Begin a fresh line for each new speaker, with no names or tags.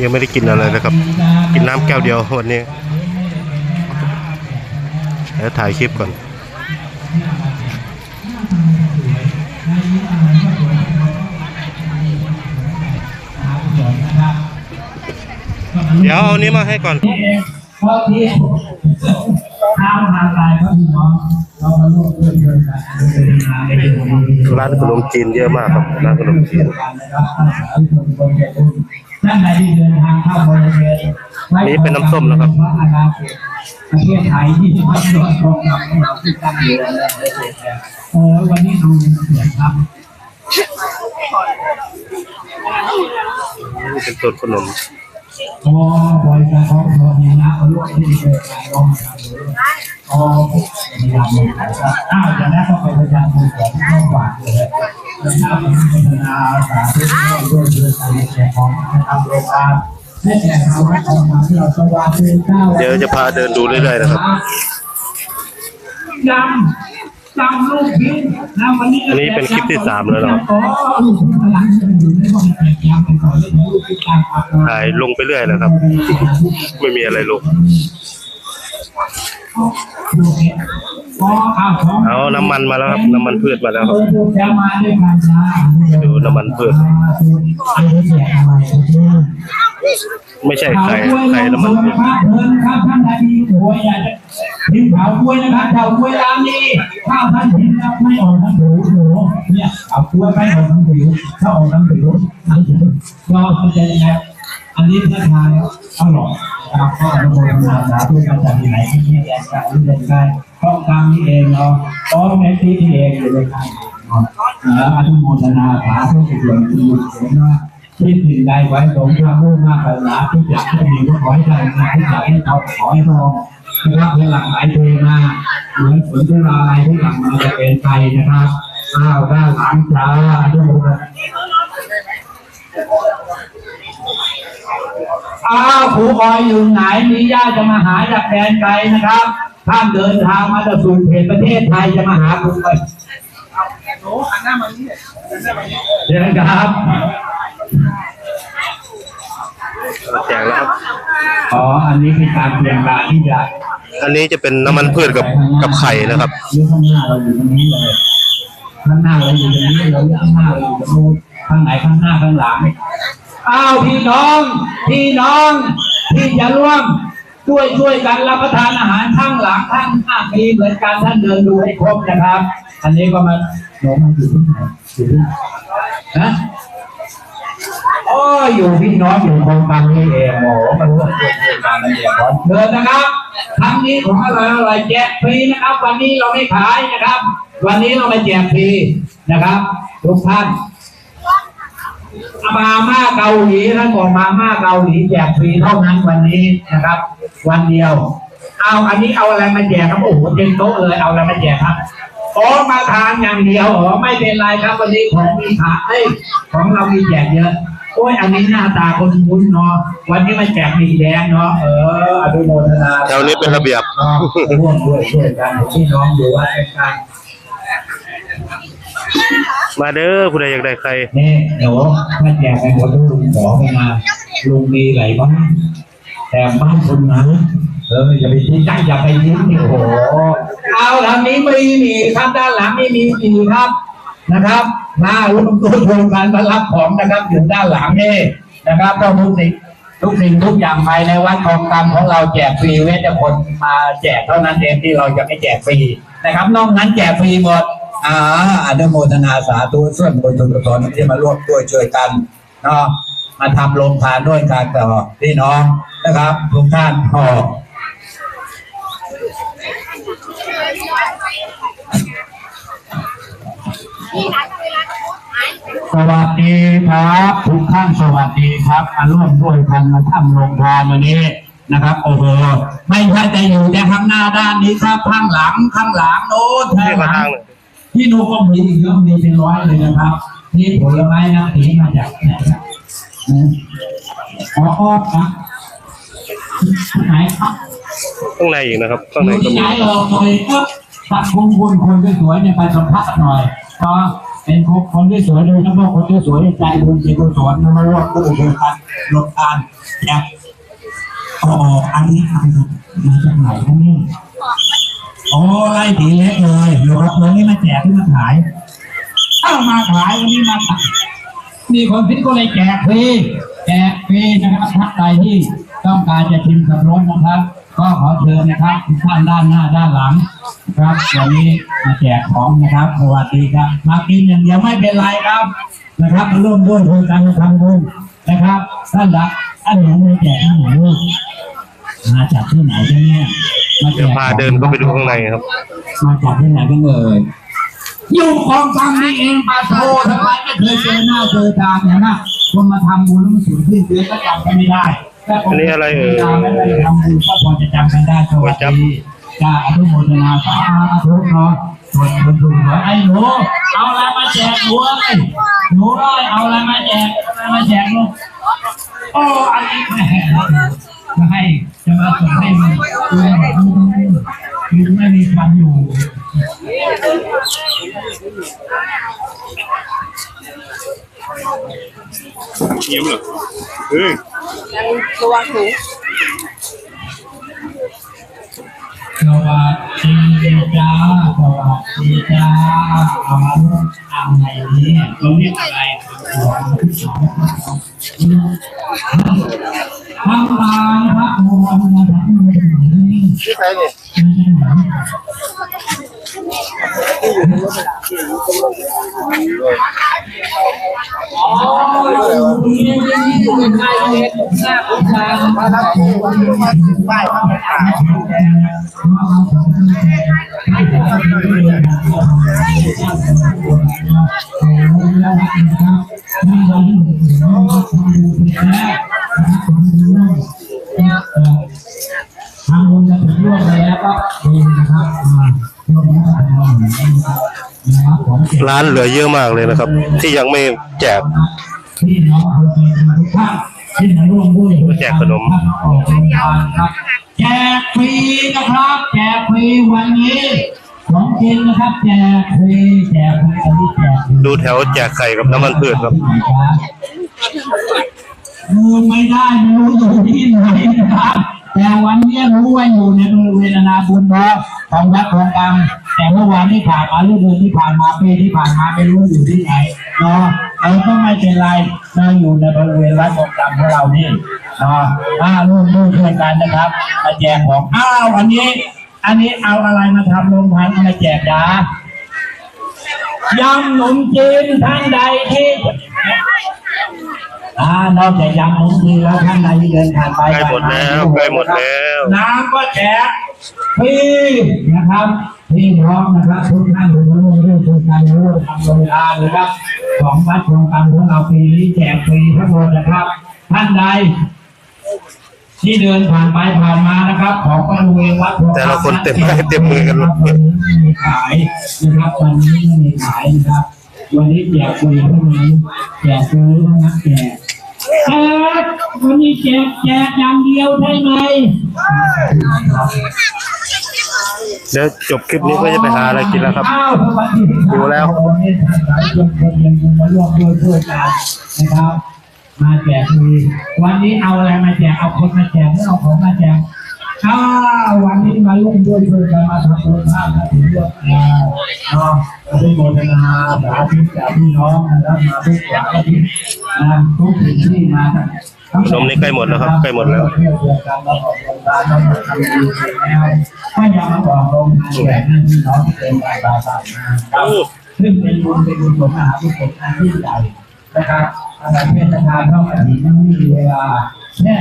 ยังไม่ได้กินอะไรเลยครับ กินน้ำแก้วเดียววันนี้เดี๋ยวถ่ายคลิปก่อนเดี๋ยวเอานี้มาให้ก่อน
พราะที่ทางทางกายพระพี่น้องเรามาร่วมด้วยช่วยกัน
ร้านขนมจีนเยอะมากครับร้านขนมจีน
ท่านใดที่เดินทางเข้าบริเวณ
นี่เป็นน้ำส้มนะครับ
พระอาณาเขตประเทศไทยที่พัฒนาตรงกับของเราที่ตั้งอยู่ในประเทศไทยโอ้ยวันนี้เราเสียครับ
นี่เป็นต้นขนม
พอบริการของเรามีนะเขาลวกที่เกิดการลองทำเลยพอพยายามเลยครับอ้าวจากนั้นก็ไปพยายามมือของข้าวหวานเลยนะครับพัฒนาสาธุด้วยด้วยก่ของนะครับโรงงานให้แก่เราละของมาที่เราสว่างเป็นเดี๋
ยวจะพาเดินดูเรื่อยๆนะครับ
จำ จำลูกพินนะวันนี้
อันนี้เป็นคลิปที่สามแล้วเรอ
อ๋อลูกพินกำลังอยู่ในห้องแข่งขันเป็นของเล่นลูกพินตา
ถ่ายลงไปเรื่อยนะครับ ไม่มีอะไรลง เอาน้ำมันมาแล้วครับ น้ำมันพืชมาแล้วครับ
จะมาด้วยกันจ้า
ดูน้ำมันพืช ไม่ใช่ไข่ไข่น้ำมันพืช
ครับเพิ่นครับท่านใดที่หัวอยากจะทิ้งเผากล้วยนะครับเผากล้วยร้านนี้ถ้าท่านทิ้งแล้วไม่ออกทั้งผิวโหเนี่ยเผากล้วยไม่ออกทั้งผิวถ้าออกทั้งผิวทั้งผิวก็เข้าใจยังไงอันนี้ถ้าทานแล้วอร่อยนะ ครับก็อนุโมทนาสาธุกันจากที่ไหนที่นี่แดนการที่เดินได้เพราะกรรมนี้เองเนาะเพราะในที่ที่เองอยู่ในการเนาะแล้วอนุโมทนาสาธุกุศลที่อยู่เห็นว่าที่สิ่งใดไว้สมความมุ่งมั่นปรารถนาทุกอย่างที่มีก็ขอให้ได้นะทุกอย่างให้เราขอให้ทองนะครับให้หลั่งไหลเทมาเหมือนฝนที่ลายที่หลังมาจะเป็นไปนะครับอ้าวด้านหลังจ้าด้วย อ้าวครูออยอยู่ไหนมีญาติจะมาหาจากแดนไกลนะครับท่านเดินทางมาจากสุนเขตประเทศไทยจะมาหาครูออยโอ้หันหน้ามานี่เชิญครับ
แจกแล้วครับ
อ๋ออันนี้เป็นการเตรียมการที่จะ
อันนี้จะเป็นน้ำมันพืชกับกับไข่นะครับ
ยืนข้างหน้าเราอยู่ตรงนี้เลยข้างหน้าเราอยู่ตรงนี้เราข้างหน้าเราอยู่ตรงนู้นข้างไหนข้างหน้าข้างหลัง อ้าวพี่น้อง พี่น้องที่จะร่วมช่วยช่วยกันรับประทานอาหารข้างหลังข้างหน้ามีเหมือนกันท่านเดินดูให้ครบนะครับ อันนี้ก็มาหนูมาอยู่ที่ไหนอยู่ที่นนะอ๋ออยู่พี่น้องอยู่คลองตังนี่เองโอ้โหมาร่วมช่วยช่วยกันนะเนี่ยขอเชิญนะครับครั้งนี้ของอะไรอะไรแจกฟรีนะครับ วันนี้เราไม่ขายนะครับ วันนี้เราไมาแจกฟรีนะครับทุกท่าน มาม่าเกาหลีท่านบอกมาม่าเกาหลีแจกฟรีเท่านั้นวันนี้นะครับ วันเดียว เอาอันนี้เอาอะไรมาแจกครับโอ้โหเต็มโต๊ะเลยเอาอะไรมาแจกครับอ๋อมาทานอย่างเดียวอ๋อไม่เป็นไรครับ วันนี้ของมีขายเอ้ยของเรามีแจกเยอะโอ้ยอันนี้หน้าตาคนคุ้นเนาะวันนี้มาแจกมีแดงเนาะเอออนุโมทนา
แถวนี้เป็นระเบียบ
ก็ร่วมด้วยช่วยกันพี่น้องอยู่ว่าเป็นการ
มาเด้อผู้ใดอยากได้ไข่
นี่เดี๋ยวถ้าแจกไปหมดแล้วลุงขอไปมาลุงมีหลายบ้านแต่บ้านคนนั้นเอออย่าไปชี้ใจอย่าไปยิ้มนี่โอ้โหเอาทางนี้ไม่มีครับด้านหลังไม่มีมีครับนะครับหน้าร่วมตัวโครงการมารับของนะครับอยู่ด้านหลังนี่นะครับต้องทุกสิ่งทุกสิ่งทุกอย่างภายในวัดคลองกรรมของเราแจกฟรีเว้นแต่คนมาแจกเท่านั้นเองที่เราจะไม่แจกฟรีนะครับนอกนั้นแจกฟรีหมด อาอนุโมทนาสาธุส่วนบุญกุศลที่มาร่วมด้วยช่วยกันเนาะมาทำโรงทานด้วยกันต่อพี่น้องนะครับทุกท่านพอสวัสดีครับทุกท่านสวัสดีครับมาร่วมด้วยกันมาทำโรงทานวันนี้นะครับโอ้โหไม่ใช่แต่อยู่แต่ข้างหน้าด้านนี้ครับข้างหลังข้างหลังโน้น
เรียก
หลั
ง
พี่นุก็มีอีกเยอะมีเป็นร้อยเลยนะครับ นี่ผลไม้น้ำผีมาจากไหนครับนะอ๋ออ้อครับไหนครับ
ข้างในอีกนะครับ ข้างใน
อยู่
ก็
ที่ไห
มี
นเราเลยก็ตัดคุงคุณคนสวยๆเนี่ยไปสัมภาษณ์หน่อยก็เป็นคนคนที่สวยโดยเฉพาะคนที่สวยใจบุญใจกุศลนะไม่ว่าผู้บริการหลบทานแจกอ๋ออันนี้ทำมาจากไหนครับเนี่ย โอ้ไล่ตีเล็กเลยหลบเลยนี่มาแจกที่มาขายเอามาขายวันนี้มาขายมีคนพิษก็เลยแจกฟรีแจกฟรีนะครับท่านใดที่ต้องการจะชิมสับปะรดนะครับ ก็ขอเชิญนะครับทุกท่านด้านหน้าด้านหลัง ครับวันนี้มาแจกของนะครับสวัสดีครับ มากินอย่างเดียวไม่เป็นไรครับนะครับมาร่วมด้วยโครงการทำบุญนะครับท่านละท่านหลวงมาแจกที่ไหนลูกมาจากที่ไหนกันเนี่ย
เดี๋ยว
ก
พาเดินเข้าไปดูข้างในครับ
มาจากที่ไหนกันเอ่ยอยู่คลองตังนี่เองปาโททำไมไม่เคยเจอหน้าเจอตาเนี่ยนะคนมาทำบุญแล้วมันสูญสิ้นเดือนก็จำกันไม่ได้ถ้าค
อันนี้อะไรเอ่ย
ไม่ได้ทำบุญก็พอจะจำกันได้สวัสดีจ้าอนุโมทนาสาธุเนาะส่วนบุญบุญไอ้หนูเอาอะไรมาแจกหนูเอ้ยหนูเอ้ยเอาอะไรมาแจกเอาอะไรมาแจกลูกโอ้อันนี้แหม่จะ ให้จะมาส่งให้มันคือไม่มีความอยู่
เยี่ยมเลยเฮ้ย
ระวังถุง
สวัสดีจ้าสวัสดีจ้าเอามาร่วมทำในนี้เราเรียกอะไรท อ๋อ รับผม
ร้านเหลือเยอะมากเลยนะครับ ที่ยังไม่แจก
พี่น้องคนดีทุกท่านที่มาร่วมด้วย
ก็แจกขนม
ออกโรงทานครับแจกฟรีนะครับ แจกฟรีวันนี้ของจริงนะครับแจกฟรีแจกฟรีอันนี้แจกฟรี
ดูแถวแจกไข่กับน้ำมันพืชครับ
เออไม่ได้ไม่รู้อยู่ที่ไหนนะครับแต่วันนี้รู้ว่าอยู่ในบริเวณนาบุญเนาะของวัดของกลาง แต่เมื่อวานที่ผ่านมาหรือเดือนที่ผ่านมาปีที่ผ่านมาไม่รู้อยู่ที่ไหนเนาะเราก็ไม่เป็นไรเราอยู่ในบริเวณวัดของกลางของเรานี่เนาะถ้าร่วมด้วยช่วยกันนะครับมาแจกของอ้าวอันนี้ อันนี้เอาอะไรมาทำลงทานมาแจกจ้ายำหนมจีนท่านใดที่อ่านอกจากยำมุ้งมีแล้วท่านใดที่เดินผ่านไป
ใกล้หมดแล้วใกล้หมดแล้ว
น้ำก็แจกฟรีนะครับ พี่น้องนะครับทุกท่านทุกร่วมด้วยทุกการร่วมทำโรงทานนะครับ ของวัดโครงการของเราปีนี้แจกฟรีทั้งหมดนะครับ ท่านใดที่เดินผ่านไปผ่านมานะครับ ของบริเวณวัดโครงการ
แต่ละคนเต็มไม้เต็มมือกันหมด
วันนี้ไม่มีขายนะครับวันนี้ไม่มีขายนะครับ วันนี้แจกฟรีเท่านั้นแจกฟรีเท่านั้นแจกแจกวันนี้แจกแจกอย่างเดียวใช่ไหม
เดี๋ยวจบคลิปนี้ก็จะไปหาอะไรกินแล้วครับ
อ้าวสวัสดีครับ
ดูแล้ว
มาร่วมด้วยช่วยกันนะครับ มาแจกฟรีวันนี้เอาอะไรมาแจกเอาคนมาแจกหรือเอาของมาแจกอ้าวันนี้มาร่วมด้วยช่วยกันมาทำบุญทานถึงเรื่องงานเนาะอนุโมทนาสาธุจากพี่น้องนะครับมาทุกหลังนะทุกสิ่งที่มาทั้ง
ข นมนี่ใกล้หมดแล้วครับใกล้หมดแล้ว
ก็ยังบอกโรงทานแก่นั่นพี่น้องที่เป็นบาบาบามาครับซึ่งเป็นบุญเป็นบุญของมหาบุญอันยิ่งใหญ่นะครับอาจารเทศกาเท่ากับนี้ไม่มีเวลาแค่